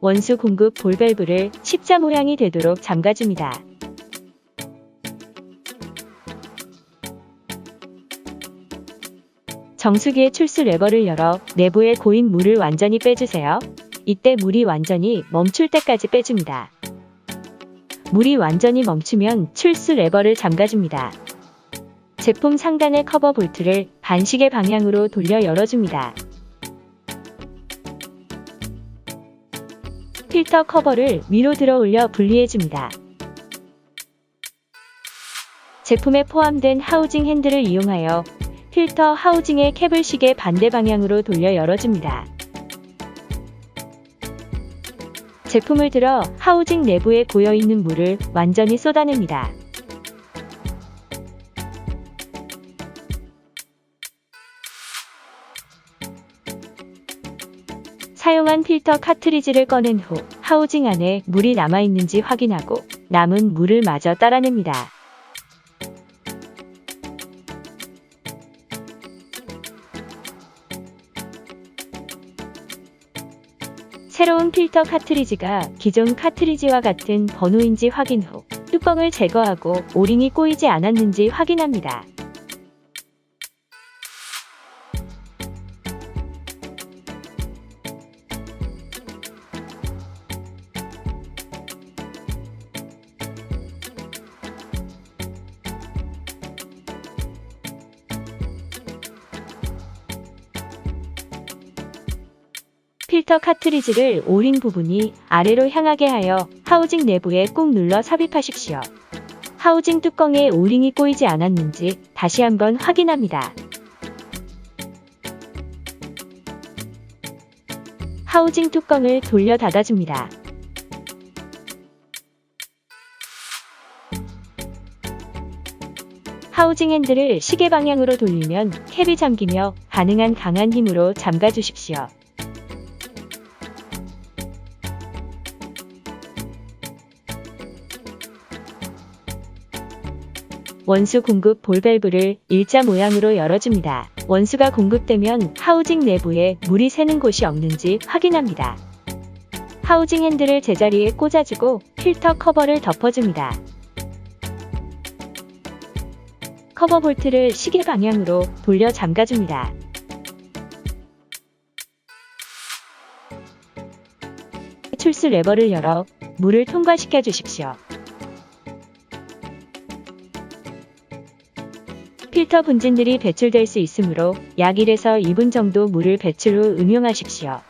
원수 공급 볼밸브를 십자 모양이 되도록 잠가줍니다. 정수기의 출수 레버를 열어 내부에 고인 물을 완전히 빼주세요. 이때 물이 완전히 멈출 때까지 빼줍니다. 물이 완전히 멈추면 출수 레버를 잠가줍니다. 제품 상단의 커버 볼트를 반시계 방향으로 돌려 열어줍니다. 필터 커버를 위로 들어 올려 분리해줍니다. 제품에 포함된 하우징 핸들을 이용하여 필터 하우징의 캡을 시계 반대 방향으로 돌려 열어줍니다. 제품을 들어 하우징 내부에 고여있는 물을 완전히 쏟아냅니다. 사용한 필터 카트리지를 꺼낸 후 하우징 안에 물이 남아있는지 확인하고 남은 물을 마저 따라냅니다. 새로운 필터 카트리지가 기존 카트리지와 같은 번호인지 확인 후 뚜껑을 제거하고 오링이 꼬이지 않았는지 확인합니다. 필터 카트리지를 오링 부분이 아래로 향하게 하여 하우징 내부에 꾹 눌러 삽입하십시오. 하우징 뚜껑에 오링이 꼬이지 않았는지 다시 한번 확인합니다. 하우징 뚜껑을 돌려 닫아줍니다. 하우징 핸들을 시계 방향으로 돌리면 캡이 잠기며 가능한 강한 힘으로 잠가 주십시오. 원수 공급 볼밸브를 일자 모양으로 열어줍니다. 원수가 공급되면 하우징 내부에 물이 새는 곳이 없는지 확인합니다. 하우징 핸들을 제자리에 꽂아주고 필터 커버를 덮어줍니다. 커버 볼트를 시계 방향으로 돌려 잠가줍니다. 출수 레버를 열어 물을 통과시켜 주십시오. 필터 분진들이 배출될 수 있으므로 약 1에서 2분 정도 물을 배출 후 음용하십시오.